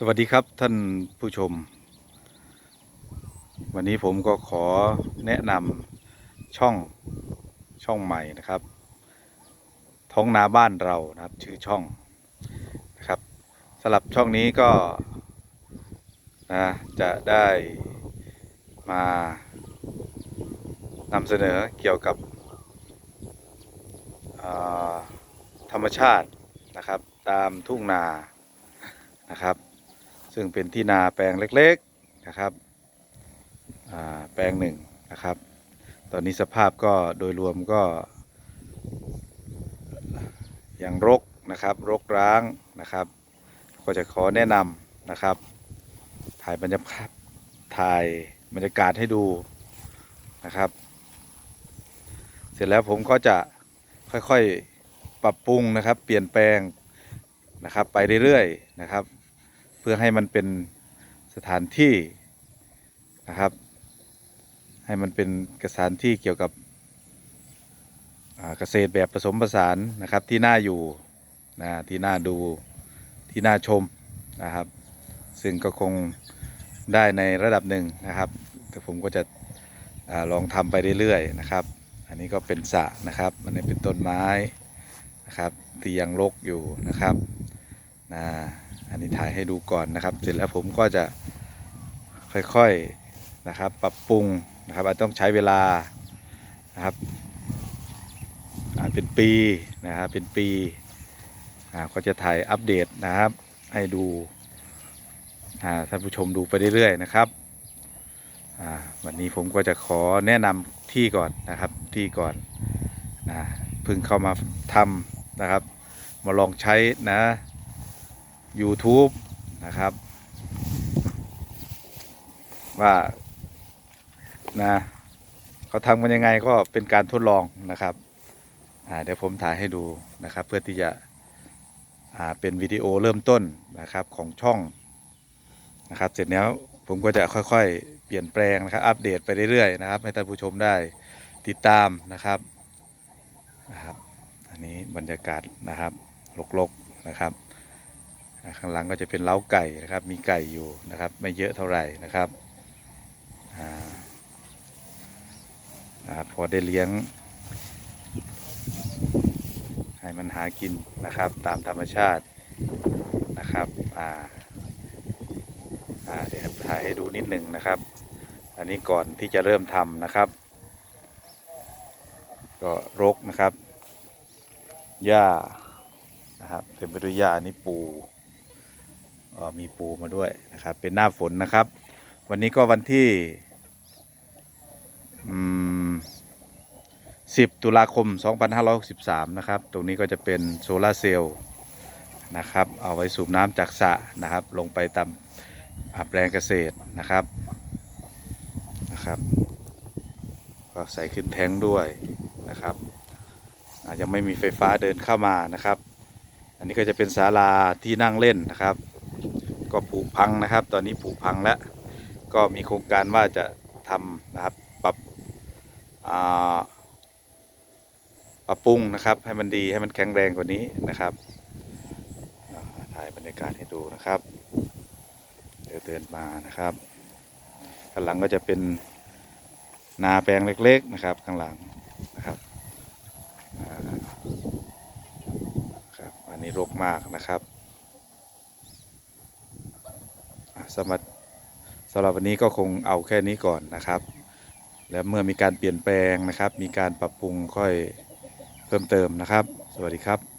สวัสดีครับท่านผู้ชม วันนี้ผมก็ขอแนะนำช่องช่องใหม่นะครับ ท้องนาบ้านเรานะครับ ชื่อช่องนะครับสำหรับช่องนี้ก็นะจะได้มานำเสนอเกี่ยวกับธรรมชาตินะครับ ตามทุ่งนานะครับ ซึ่งเป็นที่นาแปลงเล็กๆนะครับแปลงหนึ่งนะครับ ตอนนี้สภาพก็โดยรวมก็ยังรกนะครับรกร้างนะครับ ก็จะขอแนะนำนะครับ ถ่ายบรรยากาศถ่ายบรรยากาศให้ดูนะครับ เสร็จแล้วผมก็จะค่อยๆปรับปรุงนะครับ เปลี่ยนแปลงนะครับ ไปเรื่อยๆนะครับ พื่อให้มันเป็นสถานที่นะครับ ให้มันเป็นกสถานที่เกี่ยวกับเกษตรแบบผสมผสานนะครับที่น่าอยู่นะที่น่าดูที่น่าชมนะครับ ซึ่งก็คงได้ในระดับหนึ่งนะครับ แต่ผมก็จะอลองทำไปเรื่อยๆนะครับ อันนี้ก็เป็นสระนะครับ มันนี้เป็นต้นไม้นะครับที่ยังรกอยู่นะครับ นะอันนี้ถ่ายให้ดูก่อนนะครับ เสร็จแล้วผมก็จะค่อยๆนะครับ ปรับปรุงนะครับอาจต้องใช้เวลานะครับอาจเป็นปีนะครับเป็นปีก็จะถ่ายอัปเดตนะครับ ให้ดูท่านผู้ชมดูไปเรื่อยๆนะครับวันนี้ผมก็จะขอแนะนำที่ก่อนนะครับที่ก่อนนะเพิ่งเข้ามาทำนะครับ มาลองใช้นะ YouTube นะครับ ว่านะเขาทำกันยังไงก็เป็นการทดลองนะครับเดี๋ยวผมถ่ายให้ดูนะครับ เพื่อที่จะเป็นวิดีโอเริ่มต้นนะครับของช่องนะครับ เสร็จแล้วผมก็จะค่อยๆ เปลี่ยนแปลงนะครับ อัปเดตไปเรื่อยๆนะครับ ให้ท่านผู้ชมได้ติดตามนะครับนะครับ อันนี้บรรยากาศนะครับลกๆนะครับ ข้างหลังก็จะเป็นเล้าไก่นะครับ มีไก่อยู่นะครับ ไม่เยอะเท่าไหร่นะครับอพอได้เลี้ยง ให้มันหากินนะครับ ตามธรรมชาตินะครับอ่าเดี๋ยวถ่ายให้ดูนิดหนึ่งนะครับ อันนี้ก่อนที่จะเริ่มทำนะครับ ก็รกนะครับหญ้านะครับเต็มไปด้วยหญ้านนี้ปู มีปูมาด้วยนะครับ เป็นหน้าฝนนะครับ วันนี้ก็วันที่อืม10ตุลาคม 2563 นะครับ ตรงนี้ก็จะเป็นโซลาร์เซลล์นะครับ เอาไว้สูบน้ำจากสระนะครับ ลงไปตามอ่าแปลงเกษตรนะครับนะครับก็ใส่ขึ้นแทงด้วยนะครับอายังไม่มีไฟฟ้าเดินเข้ามานะครับ อันนี้ก็จะเป็นศาลาที่นั่งเล่นนะครับ ก็ผุพังนะครับ ตอนนี้ผุพังแล้ว ก็มีโครงการว่าจะทำนะครับปรับปรับปรุงนะครับให้มันดีให้มันแข็งแรงกว่านี้นะครับถ่ายบรรยากาศให้ดูนะครับเดี๋ยวเดินมานะครับข้างหลังก็จะเป็นนาแปลงเล็ก ๆนะครับข้างหลังนะครับครับอันนี้รกมากนะครับ อะ สำหรับสำหรับวันนี้ก็คงเอาแค่นี้ก่อนนะครับ แล้วเมื่อมีการเปลี่ยนแปลงนะครับ มีการปรับปรุงค่อยเพิ่มเติมนะครับ สวัสดีครับ